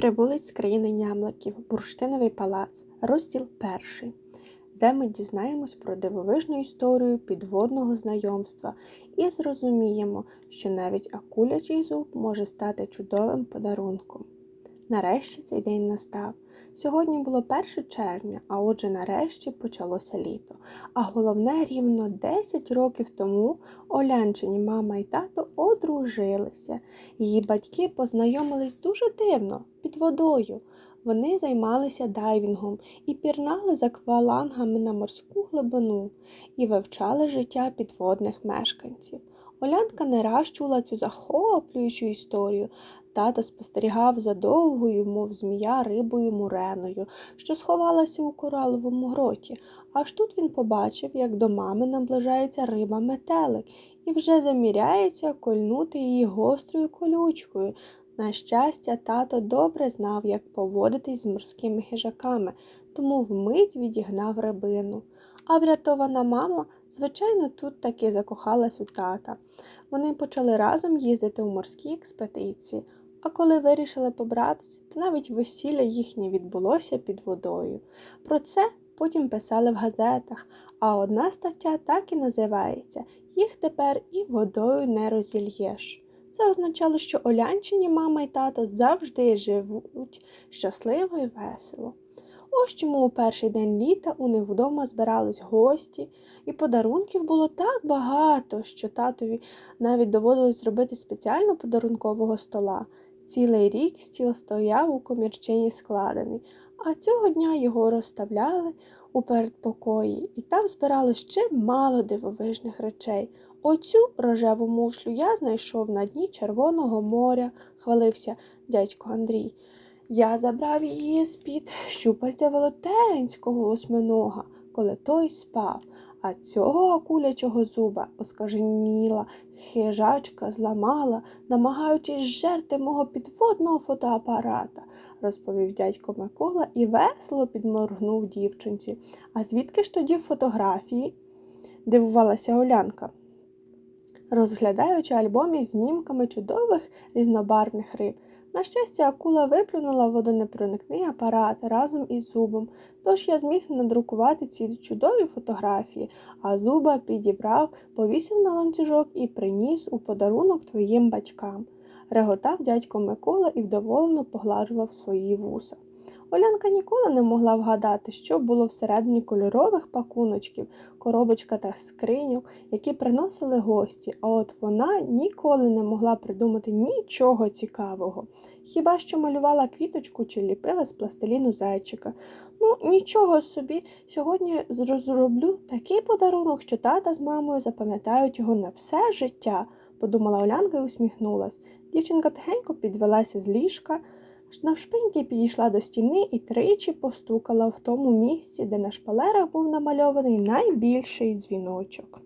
Прибулець з країни нямлаків, бурштиновий палац, розділ перший, де ми дізнаємось про дивовижну історію підводного знайомства і зрозуміємо, що навіть акулячий зуб може стати чудовим подарунком. Нарешті цей день настав. Сьогодні було 1 червня, а отже, нарешті почалося літо. А головне, рівно 10 років тому Олянчині мама і тато одружилися. Її батьки познайомились дуже дивно, під водою. Вони займалися дайвінгом і пірнали за аквалангами на морську глибину і вивчали життя підводних мешканців. Олянка не раз чула цю захоплюючу історію. Тато спостерігав за довгою, мов змія, рибою муреною, що сховалася у кораловому гроті. Аж тут він побачив, як до мами наближається риба метелик і вже заміряється кольнути її гострою колючкою. На щастя, тато добре знав, як поводитись з морськими хижаками, тому вмить відігнав рибину. А врятована мама, звичайно, тут таки закохалась у тата. Вони почали разом їздити у морські експедиції, а коли вирішили побратися, то навіть весілля їхнє відбулося під водою. Про це потім писали в газетах, а одна стаття так і називається Їх тепер і водою не розільєш. Це означало, що Олянчині мама і тато завжди живуть щасливо і весело. Ось чому у перший день літа у них вдома збирались гості, і подарунків було так багато, що татові навіть доводилось зробити спеціально подарункового стола. Цілий рік стіл стояв у комірчині складений, а цього дня його розставляли у передпокої, і там збиралось чимало дивовижних речей. Оцю рожеву мушлю я знайшов на дні Червоного моря, хвалився дядько Андрій. Я забрав її з-під щупальця велетенського осьминога, коли той спав, а цього акулячого зуба оскаженіла хижачка зламала, намагаючись жерти мого підводного фотоапарата, розповів дядько Микола і весело підморгнув дівчинці. А звідки ж тоді фотографії? дивувалася Олянка розглядаючи альбом із знімками чудових різнобарвних риб. На щастя, акула виплюнула водонепроникний апарат разом із зубом, тож я зміг надрукувати ці чудові фотографії, а зуба підібрав, повісив на ланцюжок і приніс у подарунок твоїм батькам. Реготав дядько Микола і вдоволено погладжував свої вуса. Олянка ніколи не могла вгадати, що було всередині кольорових пакуночків, коробочка та скриньок, які приносили гості, а от вона ніколи не могла придумати нічого цікавого. Хіба що малювала квіточку чи ліпила з пластиліну зайчика. Ну, нічого собі, сьогодні розроблю такий подарунок, що тата з мамою запам'ятають його на все життя, подумала Олянка і усміхнулась. Дівчинка тихенько підвелася з ліжка. Навшпиньки підійшла до стіни і тричі постукала в тому місці, де на шпалерах був намальований найбільший дзвіночок.